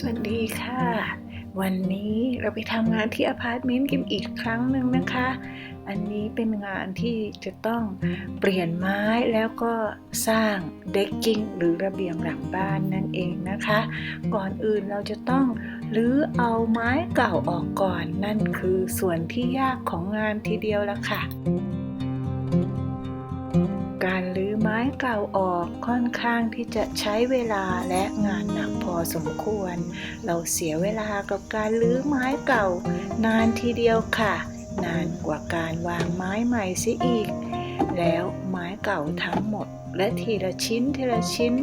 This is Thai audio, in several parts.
สวัสดีค่ะ วันนี้เราไปทำงานที่อพาร์ตเมนต์กันอีกครั้งหนึ่งนะคะ อันนี้เป็นงานที่จะต้องเปลี่ยนไม้แล้วก็สร้างเด็กกิ้งหรือระเบียงหลังบ้านนั่นเองนะคะ ก่อนอื่นเราจะต้องรื้อเอาไม้เก่าออกก่อน นั่นคือส่วนที่ยากของงานทีเดียวละค่ะ ม้เก่าออกค่อนข้างที่จะใช้เวลาและงานหนักพอสมควร เราเสียเวลากับการรื้อไม้เก่า นานทีเดียวค่ะ นานกว่าการวางไม้ใหม่เสียอีก แล้วไม้เก่าทั้งหมดและทีละชิ้นทีละชิ้น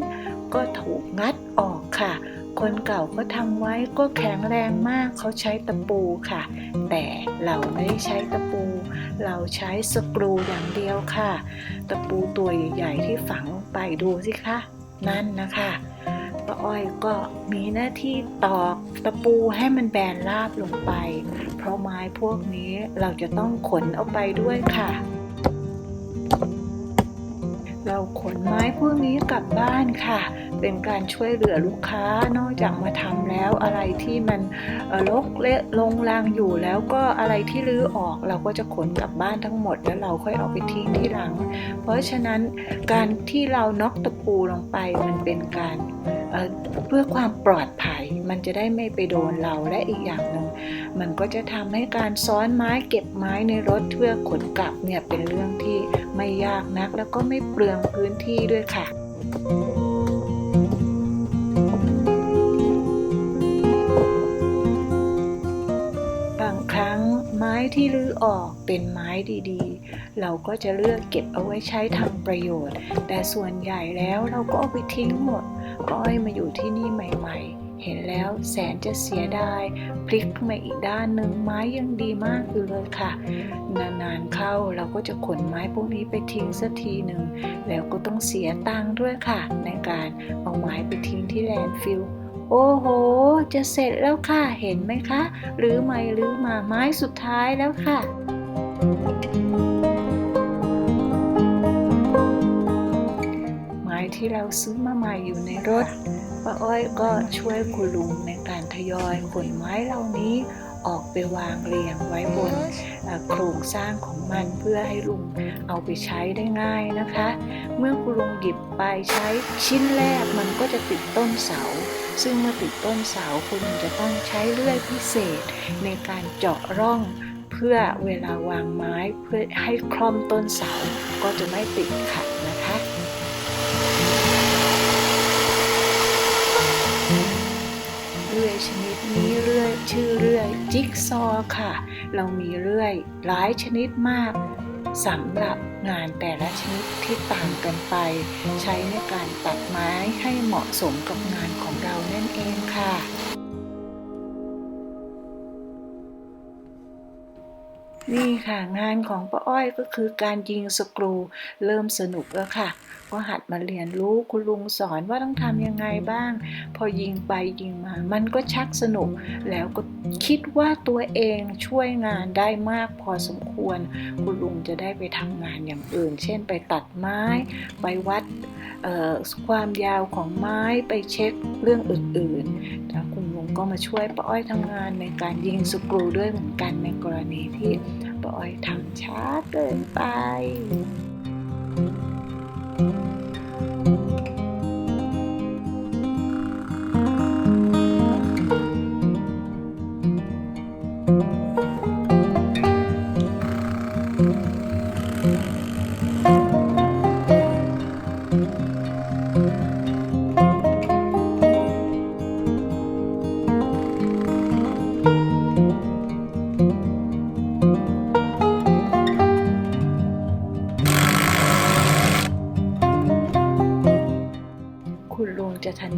ก็ถูกงัดออกค่ะ คนเก่าก็ทำไว้ก็แข็งแรงมากเขาใช้ตะปูค่ะ แต่เราไม่ได้ใช้ตะปู เราใช้สกรูอย่างเดียวค่ะ ตะปูตัวใหญ่ๆที่ฝังลงไปดูสิคะนั่นนะคะป้าอ้อยก็มีหน้าที่ตอกตะปูให้มันแบนราบลงไป เพราะไม้พวกนี้เราจะต้องขนเอาไปด้วยค่ะ เราขนไม้พวกนี้กลับบ้านค่ะ เป็นการช่วยเหลือลูกค้านอกจากมาทำแล้วอะไรที่มันเอ่อรกเละลงรางอยู่แล้วก็อะไรที่รื้อออกเราก็จะขนกลับบ้านทั้งหมด แล้วเราค่อยเอาไปทิ้งที่หลัง เพราะฉะนั้นการที่เราน็อกตะปูลงไปมันเป็นการ เพื่อความปลอดภัยมันจะได้ไม่ไปโดนเราและอีกอย่างหนึ่งมันก็จะทำให้การซ้อนไม้เก็บไม้ในรถเพื่อขนกลับเนี่ยเป็นเรื่องที่ไม่ยากนัก แล้วก็ไม่เปลืองพื้นที่ด้วยค่ะ บางครั้งไม้ที่รื้อออกเป็นไม้ดีๆ เราก็จะเลือกเก็บเอาไว้ใช้ทำประโยชน์ แต่ส่วนใหญ่แล้วเราก็เอาไปทิ้งหมด อ้อยมาอยู่ที่นี่ใหม่ ๆ เห็นแล้วแสนจะเสียดายพลิกมาอีกด้านหนึ่งไม้ยังดีมากอยู่เลยค่ะ นานๆเข้าเราก็จะขนไม้พวกนี้ไปทิ้งสักทีหนึ่งแล้วก็ต้องเสียตังค์ด้วยค่ะ ในการเอาไม้ไปทิ้งที่แลนด์ฟิลโอ้โห จะเสร็จแล้วค่ะ เห็นไหมคะ หรือไม่หรือมาไม้สุดท้ายแล้วค่ะไม้ ที่เราซื้อมาใหม่อยู่ในรถป้าอ้อยก็ช่วยคุณลุงในการทยอยขนไม้เหล่านี้ออกไปวางเรียงไว้บนโครงสร้างของมันเพื่อให้ลุงเอาไปใช้ได้ง่ายนะคะ เมื่อคุณลุงหยิบไปใช้ชิ้นแรกมันก็จะติดต้นเสา ซึ่งเมื่อติดต้นเสาคุณลุงจะต้องใช้เลื่อยพิเศษในการเจาะร่องเพื่อเวลาวางไม้เพื่อให้คล่อมต้นเสาก็จะไม่ติดขัดนะคะ ชนิดนี้เรื่อยชื่อเรื่อยจิ๊กซอค่ะ เรามีเรื่อยหลายชนิดมากสำหรับงานแต่ละชนิดที่ต่างกันไป ใช้ในการตัดไม้ให้เหมาะสมกับงานของเรานั่นเองค่ะ นี่ค่ะงานของป้าอ้อยก็คือการยิงสกรูเริ่มสนุกแล้วค่ะ ก็หัดมาเรียนรู้คุณลุงสอนว่าต้องทำยังไงบ้าง พอยิงไปยิงมา มันก็ชักสนุก แล้วก็คิดว่าตัวเองช่วยงานได้มากพอสมควร คุณลุงจะได้ไปทำงานอย่างอื่น เช่นไปตัดไม้ ไปวัดความยาวของไม้ไปเช็คเรื่องอื่นๆแล้วคุณ ก็มาช่วยป้าอ้อยทำงานในการยิงสกรูด้วยเหมือนกันในกรณีที่ป้าอ้อยทำช้าเกินไปคุณ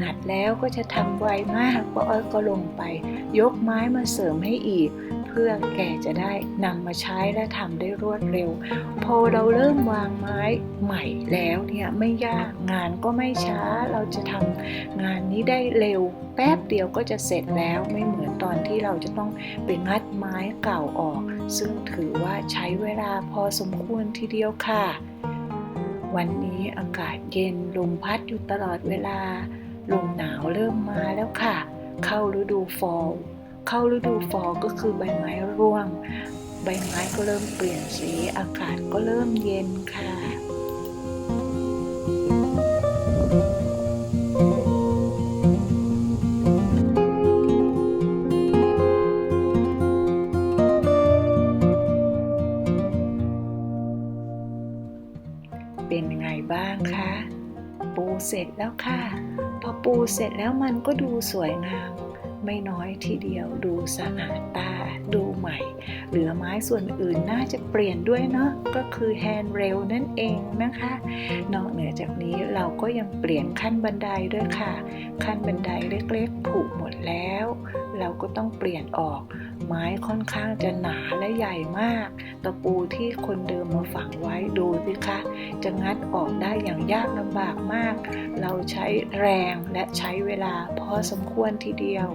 นัดแล้วก็จะทำไวมากป้าอ้อยก็ลงไป ยกไม้มาเสริมให้อีก เพื่อแกจะได้นำมาใช้และทำได้รวดเร็ว พอเราเริ่มวางไม้ใหม่แล้วเนี่ยไม่ยากงานก็ไม่ช้าเราจะทำงานนี้ได้เร็ว แป๊บเดียวก็จะเสร็จแล้วไม่เหมือนตอนที่เราจะต้องไปงัดไม้เก่าออก ซึ่งถือว่าใช้เวลาพอสมควรทีเดียวค่ะวันนี้อากาศเย็นลมพัดอยู่ตลอดเวลา ลมหนาวเริ่มมาแล้วค่ะ เข้าฤดูฟอลเข้าฤดูฟอลก็คือใบไม้ร่วง ใบไม้ก็เริ่มเปลี่ยนสี อากาศก็เริ่มเย็นค่ะ เสร็จแล้วค่ะ พอปูเสร็จแล้วมันก็ดูสวยงาม ไม่น้อยทีเดียวดูสะอาดตาดูใหม่ เหลือไม้ส่วนอื่นน่าจะเปลี่ยนด้วยเนาะก็คือแฮนด์เรลนั่นเองนะคะ นอกเหนือจากนี้เราก็ยังเปลี่ยนขั้นบันไดด้วยค่ะ ขั้นบันไดเล็กๆผุหมดแล้ว เราก็ต้องเปลี่ยนออก ไม้ค่อนข้างจะหนาและใหญ่มาก ตะปูที่คนเดิมมาฝังไว้ดูสิคะ จะงัดออกได้อย่างยากลำบากมาก เราใช้แรงและใช้เวลาพอสมควรทีเดียว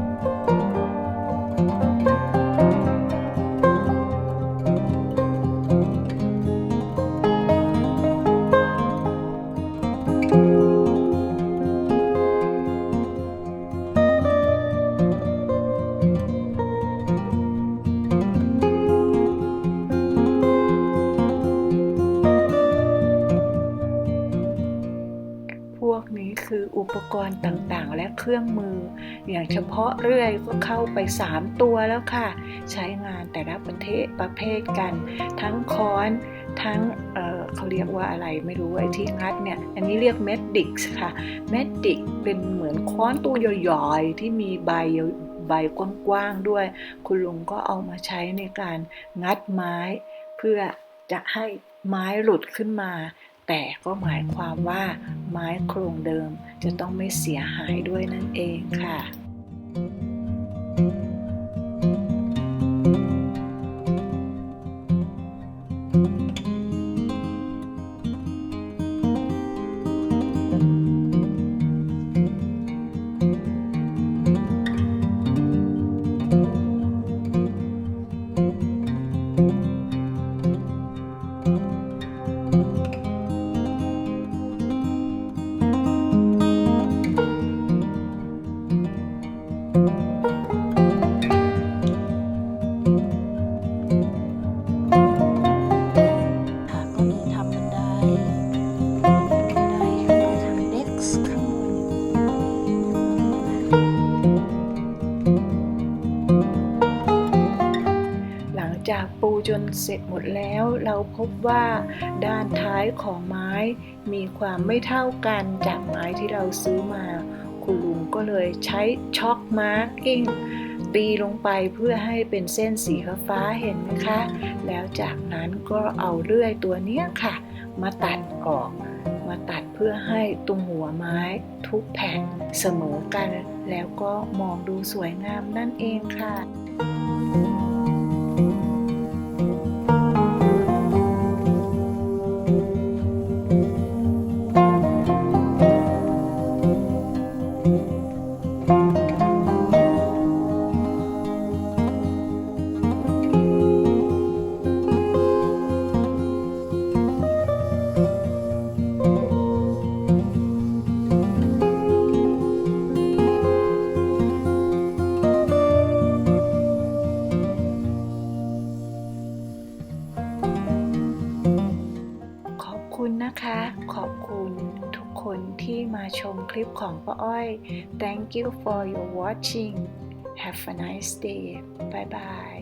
พ ปกรณ์ต่างๆ และเครื่องมือ อย่างเฉพาะเรื่อยก็เข้าไป 3 ตัวแล้วค่ะ ใช้งานแต่ละประเทศประเภทกัน ทั้งค้อนทั้งเเขาเรียกว่าอะไรไม่รู้ไอ้ที่งัดเนี่ย อันนี้เรียกเมดดิกส์ค่ะเมดดิกเป็นเหมือนค้อนตัวใหญ่ๆที่มีใบใบกว้างๆด้วย คุณลุงก็เอามาใช้ในการงัดไม้ เพื่อจะให้ไม้หลุดขึ้นมา แต่ก็หมายความว่าไม้โครงเดิมจะต้องไม่เสียหายด้วยนั่นเองค่ะ จนเสร็จหมดแล้ว เราพบว่าด้านท้ายของไม้มีความไม่เท่ากันจากไม้ที่เราซื้อมา คุณลุงก็เลยใช้ช็อกมาร์กิ้งตีลงไปเพื่อให้เป็นเส้นสีฟ้าเห็นไหมคะ แล้วจากนั้นก็เอาเลื่อยตัวเนี้ยค่ะ มาตัดออก มาตัดเพื่อให้ตรงหัวไม้ทุกแผ่นเสมอกัน แล้วก็มองดูสวยงามนั่นเองค่ะข อบคุณทุกคนที่มาชมคลิปของป้าอ้อย Thank you for your watching Have a nice day Bye bye